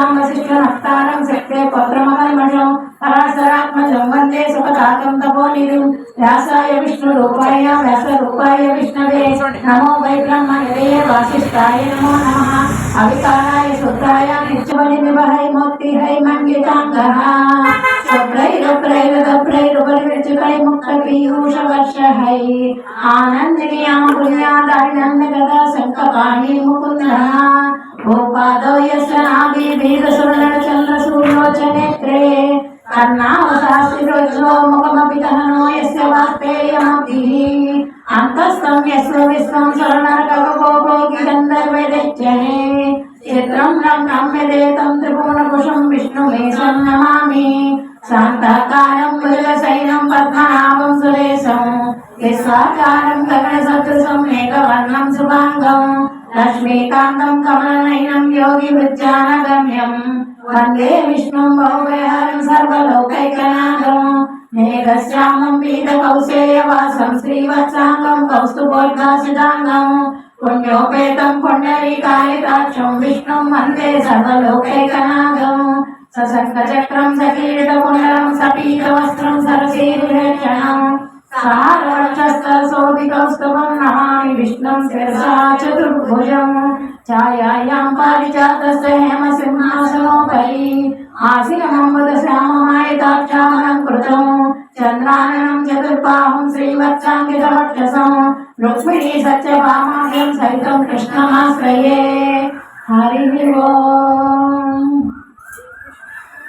సాంబశిష్ట నక్తారం శక్తే పత్రమకల్మషం పరాశరాత్మజం వందే సుఖతాతం తపోనిధిం వ్యాసాయ విష్ణు రూపాయ వ్యాస రూపాయ విష్ణవే నమో వైబ్రహ్మ బ్రహ్మణే వాసిష్ఠాయ నమో నమ అవికారాయ శుద్ధాయ నిత్యమణి వివహై మోక్తి హై మండితాంగః శుభ్రైరుప్రైరుదప్రైరుపరివిర్చికై ముక్త పీయూష వర్షహై ఆనందినియాం పుణ్యాదారిణమ్య గదా శంఖపాణి ముకుందః భూపాదౌ యస్య నాభి వీరసువర్ణచంద్రసూర్యోచనేత్రే కర్ణావసాస్తిరోజ్జో ముఖమపి దహనో యస్య వాస్తేయమభిః అంతస్థం యస్య విశ్వం స్వర్ణర్కగోగోగి గంధర్వైదైత్యనే చిత్రం రంగం యదేతం త్రిభువనకుశం విష్ణుమేషం నమామి శాంతాకారం భుజగశైనం పద్మనాభం సురేశం. విశ్వాకారం గగనసదృశం మేఘవర్ణం శుభాంగం. లక్ష్మీకాంతం కమలనయనం యోగి వృత్యానగమ్యం వందే విష్ణుం బహువిహారం సర్వలోకైకనాథం మేఘశ్యామం పీత కౌశేయవాసం శ్రీవత్సాంగం కౌస్తుభోద్భాసితాంగం పుణ్యోపేతం పుండరీకాయతాక్షం విష్ణుం వందే సర్వలోకైకనాథం సశంఖచక్రం సకీర్తకుండలం సపీతవస్త్రం సరసీరులేక్షణం సారవక్షస్థశోభికౌస్తవం నమామి విష్ణుం శిరసా చతుర్భుజం ఛాయాయాం పారిజాతస్య హేమసింహాసనోపరి ఆసీనమముద శ్యామమాయతాక్షామనం కృతం చంద్రాననం చతుర్బాహుం శ్రీవత్సాంగితవక్షసం రుక్మిణీ సత్యభామాభ్యం సహితం కృష్ణమాశ్రయే హరి ఓం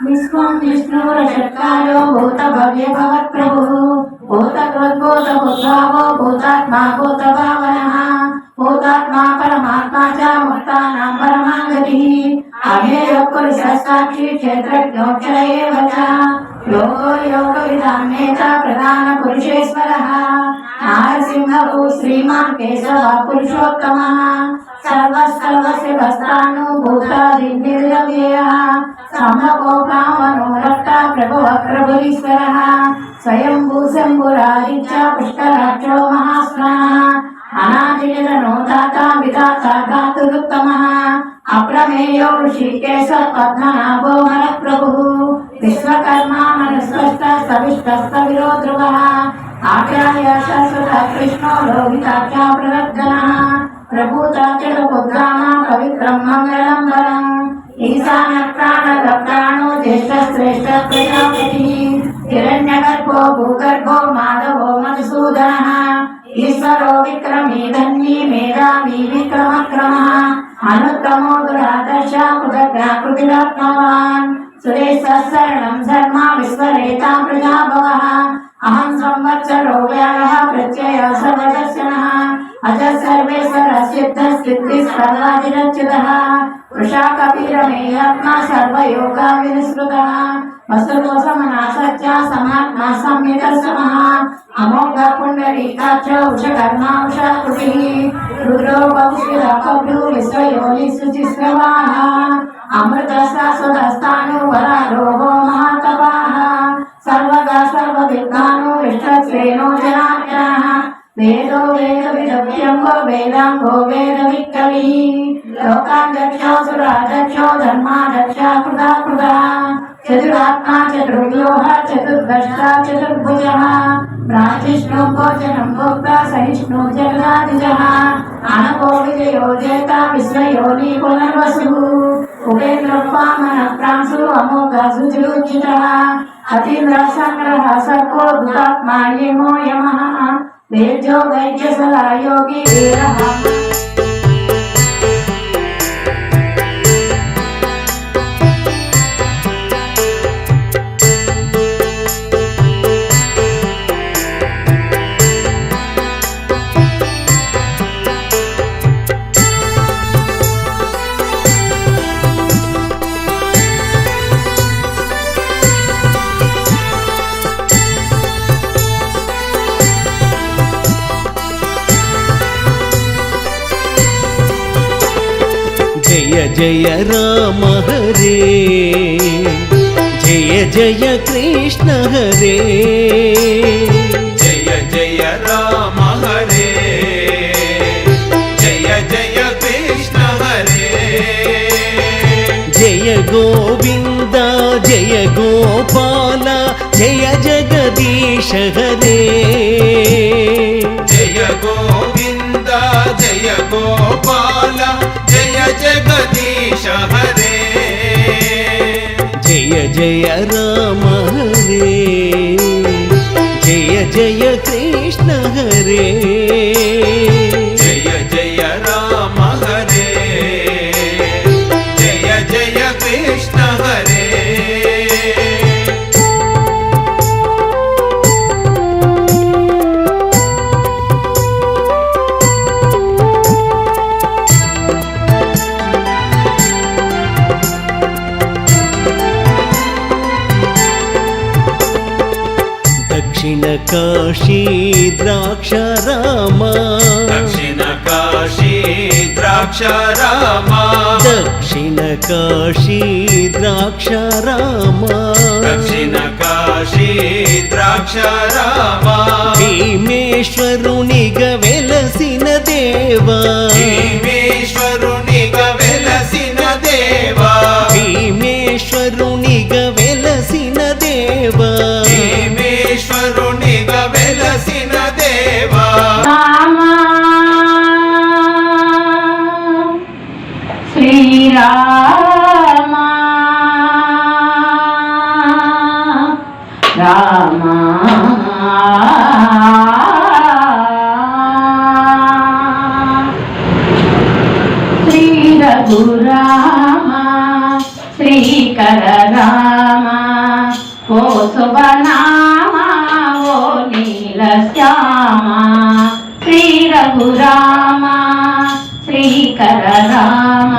విశ్వం విష్ణురషట్కారో భూత భవ్య భవత్ ప్రభు భూత కృద్భూత భూద్భావో భూతాత్మా భూత భావనః భూతాత్మా పరమాత్మా చ ముక్తానాం పరమాగతి అవ్యయ పురుష సాక్షి క్షేత్రజ్ఞోక్షర శ్రీమాన్ కేశవ పురుషోత్తమ సర్వసర్వస్య వస్త్రాను భూతాదిర్వ్యయः సంభవో ప్రభువ ప్రభురీశ్వరः స్వయంభూ శంభురాదిత్య పుష్కరాక్షో మహాస్నాः అనాదినో దాత విధాత ధాతురుత్తమः అప్రమేయో ఋషికేశ పద్మనాభో మన ప్రభు విశ్వకర్మా మనస్వస్థ సవిష్టస్థ విరోధృవः ఆప్యాయ శాశ్వత కృష్ణో లోహితాఖ్యా ప్రవర్ధనः ప్రభూతాచల పుద్రామ పవిత్రం మంగళం ఈశాన ప్రాణ ప్రాణ శ్రేష్ఠ ప్రజాపతి హిరణ్యగర్భో భూగర్భో మాధవో మధుసూదన ఈశ్వరో విక్రమీ ధన్యీ మేధావి విక్రమక్రమ అనుత్తమో దురాదర్శ కృతజ్ఞాకృతిరాత్మవాన్ సురేశ శరణం విశ్వరేతా ప్రజాభవ అహం సంవత్సరో వ్యాళः ప్రత్యయ సర్వదర్శనः అజ సర్వేశ్వర సిద్ధ స్థితి స్పర్ధాదిరచ్యుతः వృషా కపిరమేయాత్మా సర్వయోగా వినిస్మృతः వస్తుదోషమనా సత్య సమాత్మా సమ్యక సమः అమోఘ పుండరీకాక్ష ఉషకర్మా ఉషాకృతిः రుద్రో బహుశిర కౌలు విశ్వయోని శుచిస్రవాः అమృత శాశ్వతస్థాను వరారోహో మహాతపాः సర్వదా సర్వవిద్వాను ఇష్టశ్రేణో జనార్దనः. వేదో వేద విదవ్యంగో వేదాంగో వేద విక్కవి లోకాధ్యక్షో సురాధ్యక్షో ధర్మాధ్యక్ష కృతా కృతా చతురాత్మా చతుర్వ్యూహ చతుర్భష్ట చతుర్భుజ. ప్రాచిష్ణు భోజనం భోక్త సహిష్ణు अतीन्द्रशङ्करः सर्वो दुरात्मा यमो यमः वेद्यो वीरः జయ జయ రామ హరే జయ జయ కృష్ణ హరే. జయ జయ రామ హరే జయ జయ కృష్ణ హరే. జయ గోవింద జయ గోపాల జయ జగదీశ హరే. జయ గోవింద జయ గోపాల జయ జగదీశ హరే జయ జయ రామ హరే జయ జయ కృష్ణ దక్షిణ కాశీ ద్రాక్ష రామ దక్షిణ కాశీ ద్రాక్ష రామ దక్షిణ కాశీ ద్రాక్ష రామ శ్రీకర రామ ఓ శుభనామ ఓ నీల శ్యామ శ్రీ రఘురామ శ్రీకర రామ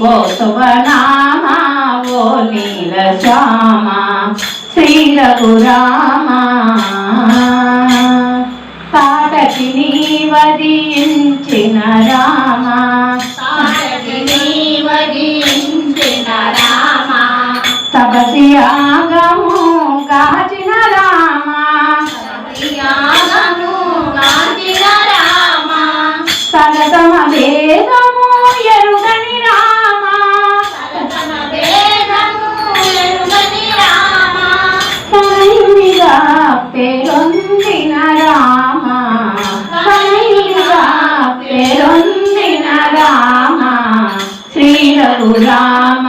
ఓ శుభనామ ఓ నీల శ్యామ శ్రీ రఘురామ నీ వదించిన రామ రామ శ్రీ రఘురామ